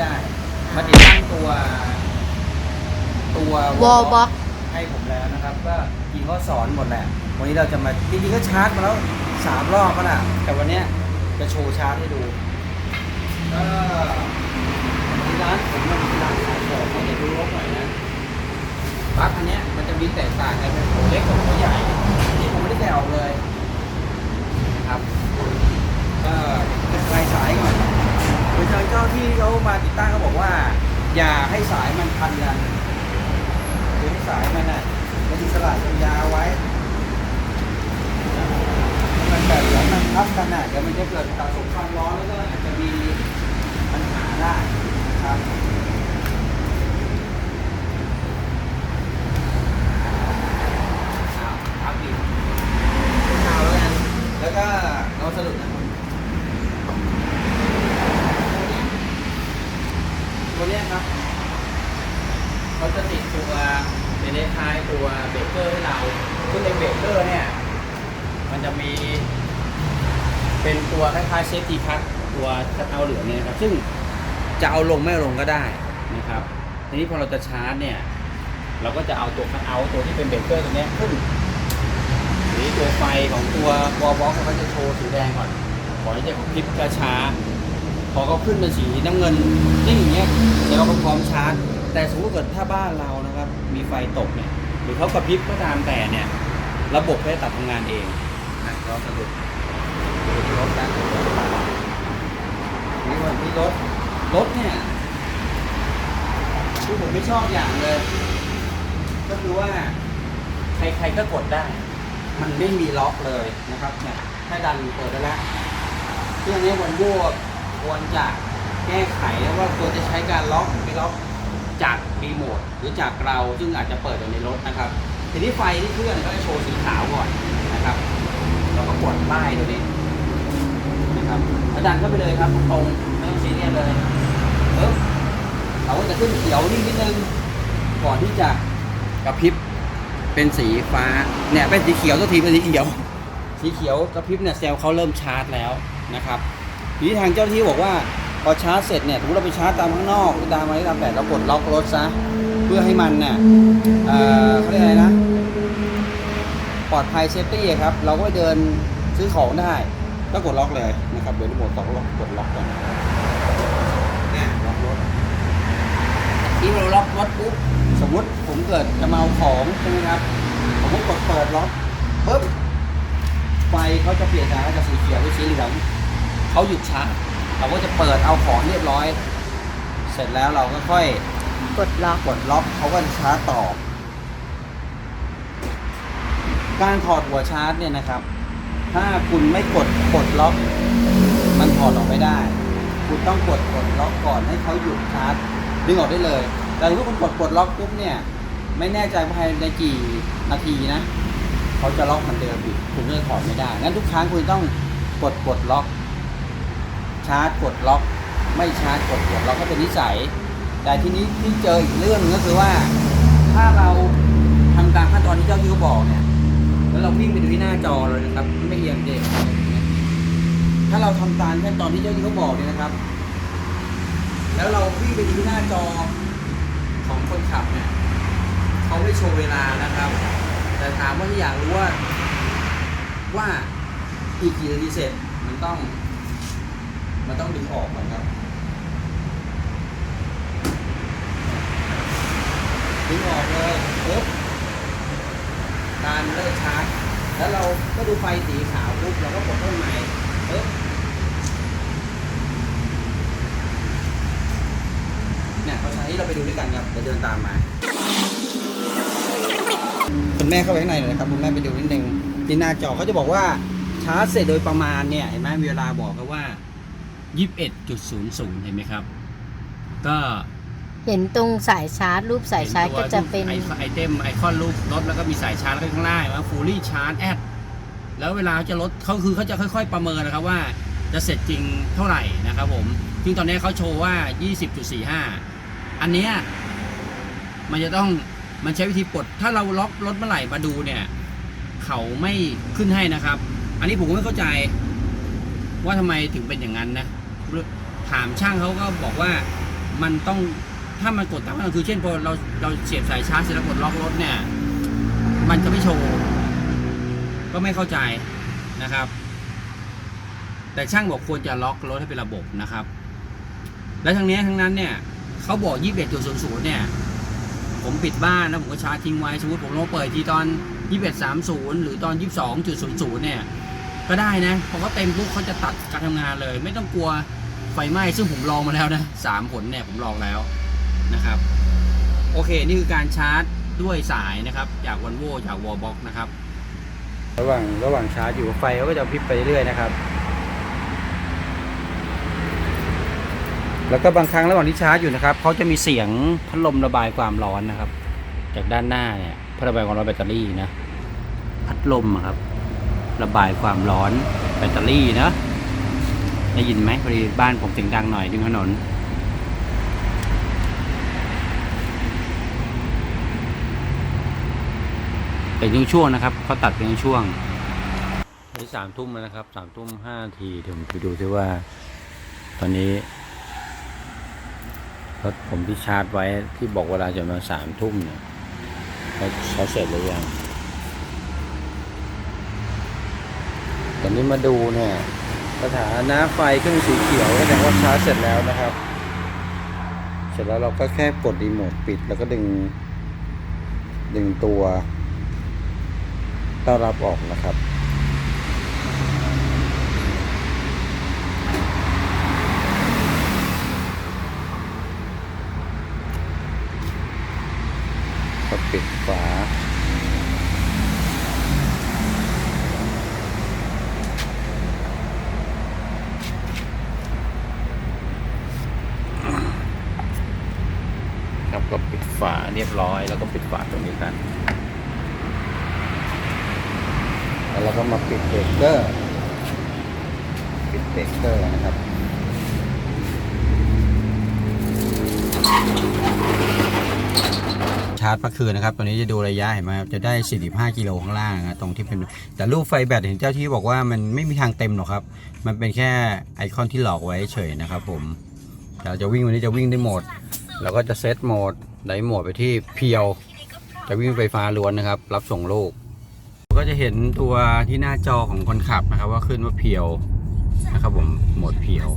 ได้ มาติดตั้งตัว ตัว wall box ให้ผมแล้วนะครับ ก็จริงเขาสอนหมดแหละ วันนี้เราจะมาจริงๆก็ชาร์จมาแล้วสามรอบแล้วนะแต่วันเนี้ยจะโชว์ชาร์จให้ดูก็ที่ร้านผมมันเป็นร้านขายของเขาจะดูรถหน่อยนะปลั๊กอันเนี้ยมันจะมีแตกต่างกันเป็นหัวเล็กกับหัวใหญ่อันนี้ผมไม่ได้แกะออกเลยนะครับก็จะคลายสายก่อน คือทางเจ้าที่เขามาติดตั้งเขาบอกว่า อย่าให้สายมันพันกันหรือให้สายมันน่ะมันสลัดยาวไว้มันแบบแล้วมันทับกันน่ะเดี๋ยวมันจะเกิดสะสมความร้อนแล้วก็อาจจะมีปัญหาได้นะครับ ครับอีกข่าวแล้วกัน แล้วก็เราสรุปนะครับตัวเนี้ยครับเขาจะติดตัว ในเลท้ายตัวเบเกอร์ให้เราซึ่งในเบเกอร์เนี่ย มันจะมีเป็นตัวคล้ายๆเซฟตี้พัดตัวคัดเอาเหลืองเนี่ยนะครับ ซึ่งจะเอาลงไม่ลงก็ได้นะครับ ทีนี้พอเราจะชาร์จเนี่ย เราก็จะเอาตัวคัดเอาตัวที่เป็นเบเกอร์ตัวนี้ขึ้นหรือตัวไฟของตัววอลบ็อกเขาจะโชว์สีแดงก่อนก่อนที่จะพลิบกระช้า พอเขาขึ้นเป็นสีน้ำเงินนิ่อย่างเงี้ยเดี๋ยวเราก็พร้อมชาร์จ แต่สมมติเกิดถ้าบ้านเรา ไฟตกเนี่ยหรือเขากระพริบก็ตามแต่เนี่ย ระบบเขาจะตัดทำงานเองนะเราสรุปดูรถนะนี่วันที่รถรถเนี่ยที่ผมไม่ชอบอย่างเลย ก็คือว่าใครๆก็กดได้ มันไม่มีล็อกเลยนะครับเนี่ยถ้าดันเปิดได้แล้วเครื่องนี้วันโว่ควรจะแก้ไขว่าควรจะใช้การล็อกไม่ล็อก จากรีโมทหรือจากเราซึ่งอาจจะเปิดอยู่ในรถนะครับ ทีนี้ไฟที่เครื่องก็จะโชว์สีขาวก่อนนะครับเราก็กดป้ายตัวนี้นะครับแล้วดันเข้าไปเลยครับตรงไม่ต้องซีเรียสเลยเออเขาก็จะขึ้นเขียวนิดนึงก่อนที่จะกระพริบเป็นสีฟ้าเนี่ยเป็นสีเขียวตัวทีเป็นสีเขียวสีเขียวกระพริบเนี่ยเซลล์เขาเริ่มชาร์จแล้วนะครับทีนี้ทางเจ้าหน้าที่บอกว่า พอชาร์จเสร็จเนี่ยสมมติเราไปชาร์จตามข้างนอกหรือตามอะไรก็ตามแต่เรากดล็อกรถซะเพื่อให้มันเนี่ยเอ่อเขาเรียกอะไรนะ ปลอดภัยเซฟตี้ครับ เราก็เดินซื้อของได้ก็กดล็อกเลยนะครับเดี๋ยวรีโมทสองล็อกกดล็อกก่อนเนี่ยล็อกรถที่เราล็อกรถปุ๊บสมมติผมเกิดจะมาเอาของใช่ไหมครับผมก็กดเปิดล็อกปุ๊บไฟเขาจะเปลี่ยนจากจากสีเขียวเป็นสีเหลืองเขาหยุดชาร์จ เราก็จะเปิดเอาของเรียบร้อย เสร็จแล้วเราก็ค่อยกดล็อกกดล็อกเขาก็จะชาร์จต่อ การถอดหัวชาร์จเนี่ยนะครับ ถ้าคุณไม่กดกดล็อก มันถอดออกไม่ได้ คุณต้องกดกดล็อกก่อนให้เขาหยุดชาร์จดึงออกได้เลย แต่ถ้าคุณกดกดล็อกปุ๊บเนี่ย ไม่แน่ใจภายในกี่นาทีนะเขาจะล็อกเหมือนเดิมอีกคุณก็จะถอดไม่ได้งั้นทุกครั้งคุณต้องกดกดล็อก ชาร์จกดล็อก ไม่ชาร์จกดกดล็อกก็เป็นนิสัย แต่ทีนี้ที่เจออีกเรื่องหนึงก็คือว่า ถ้าเราทำตามขั้นตอนที่เจ้าที่เขาบอกเนี่ย แล้วเราวิ่งไปดูที่หน้าจอเลยนะครับ ไม่เอียงเด็กถ้าเราทำตามขั้นตอนที่เจ้าที่เขาบอกเนี่ยนะครับ แล้วเราวิ่งไปดูที่หน้าจอของคนขับเนี่ยเขาไม่โชว์เวลานะครับ แต่ถามว่าที่อยากรู้ว่าว่าอีกกี่นาทีเสร็จมันต้อง มันต้องดึงออกก่อนครับ ดึงออกเลยปุ๊บการเลิกชาร์จ แล้วเราก็ดูไฟสีขาวปุ๊บเราก็กดต้นใหม่ปุ๊บเนี่ยเขาใช้เราไปดูด้วยกันครับเดี๋ยวเดินตามมาคุณแม่เข้าไปข้างในหน่อยนะครับคุณแม่ไปดูนิดนึงที่หน้าจอเขาจะบอกว่าชาร์จเสร็จโดยประมาณเนี่ยเห็นไหมมีเวลาบอกกันว่า 21.00เห็นไหมครับ ก็เห็นตรงสายชาร์จรูปสายชาร์จก็จะเป็นไอไอเทมไอคอนรูปรถแล้วก็มีสายชาร์จแล้วก็ข้างล่างว่าฟูลี่ชาร์จแอดแล้วเวลาจะลดเขาคือเขาจะค่อย ๆ ประเมินนะครับว่าจะเสร็จจริงเท่าไหร่นะครับผมซึ่งตอนนี้เขาโชว์ว่า 20.45 อันเนี้ยมันจะต้องมันใช้วิธีปลดถ้าเราล็อกรถเมื่อไหร่มาดูเนี่ยเขาไม่ขึ้นให้นะครับ อันนี้ผมก็ไม่เข้าใจว่าทำไมถึงเป็นอย่างนั้นนะ ถามช่างเขาก็บอกว่ามันต้องถ้ามันกดตามนั้นคือเช่นพอเราเราเสียบสายชาร์จเสร็จแล้วกดล็อกรถเนี่ย มันจะไม่โชว์ ก็ไม่เข้าใจนะครับ แต่ช่างบอกควรจะล็อกรถให้เป็นระบบนะครับ และทั้งนี้ทั้งนั้นเนี่ยเขาบอก 21.00 เนี่ย ผมปิดบ้านแล้วผมก็ชาร์จทิ้งไว้สมมติผมลองเปิดทีตอน 21.30 หรือตอน 22.00 เนี่ย ก็ได้นะพอเขาเต็มปุ๊บเขาจะตัดการทำงานเลย ไม่ต้องกลัว ฟไหม้ซึ่งผมลองมาแล้วนะสามผลเนี่ยผมลองแล้วนะครับ โอเค นี่คือการชาร์จด้วยสายนะครับ จากวันโวจากวอลบ็อกนะครับ ระหว่างระหว่างชาร์จอยู่ไฟก็จะพริบไปเรื่อยนะครับ แล้วก็บางครั้งระหว่างที่ชาร์จอยู่นะครับเขาจะมีเสียงพัดลมระบายความร้อนนะครับ จากด้านหน้าเนี่ยพัดระบายความร้อนแบตเตอรี่นะพัดลมอะครับ ระบายความร้อนแบตเตอรี่นะ ได้ยินไหมพอดีบ้านผมเสียงดังหน่อยริมถนน เป็นช่วงๆนะครับเขาตัดเป็นช่วงนี่สามทุ่มแล้วนะครับสามทุ่มห้านาทีเดี๋ยวผมไปดูซิว่า ตอนนี้รถผมที่ชาร์จไว้ที่บอกเวลาจะมาสามทุ่มเนี่ยเขาเขาเสร็จหรือยังตอนนี้มาดูเนี่ย สถานะไฟขึ้นสีเขียวแสดงว่าชาร์จเสร็จแล้วนะครับ เสร็จแล้วเราก็แค่กดรีโมทปิดแล้วก็ดึง ดึงตัวต้อนรับออกนะครับก็ปิดฝา ครับก็ปิดฝาเรี ยบร้อย แล้วก็ปิดฝาตรงนี้กัน แล้วเราก็มาปิดเบรกเกอร์ ปิดเบรกเกอร์นะครับชาร์จเมื่อคืนนะครับตัวนี้จะดูระยะเห็นไหมครับจะได้ 45 กิโลข้างล่างนะตรงที่เป็น แต่รูปไฟแบตเห็นเจ้าที่บอกว่ามันไม่มีทางเต็มหรอกครับ มันเป็นแค่ไอคอนที่หลอกไว้เฉยนะครับผมเราจะวิ่งวันนี้จะวิ่งได้หมด เราก็จะเซตโหมดไดโหมดไปที่เพียว จะวิ่งไฟฟ้าล้วนนะครับ รับส่งลูก ก็จะเห็นตัวที่หน้าจอของคนขับนะครับ ว่าขึ้นว่าเพียวนะครับผมโหมดเพียว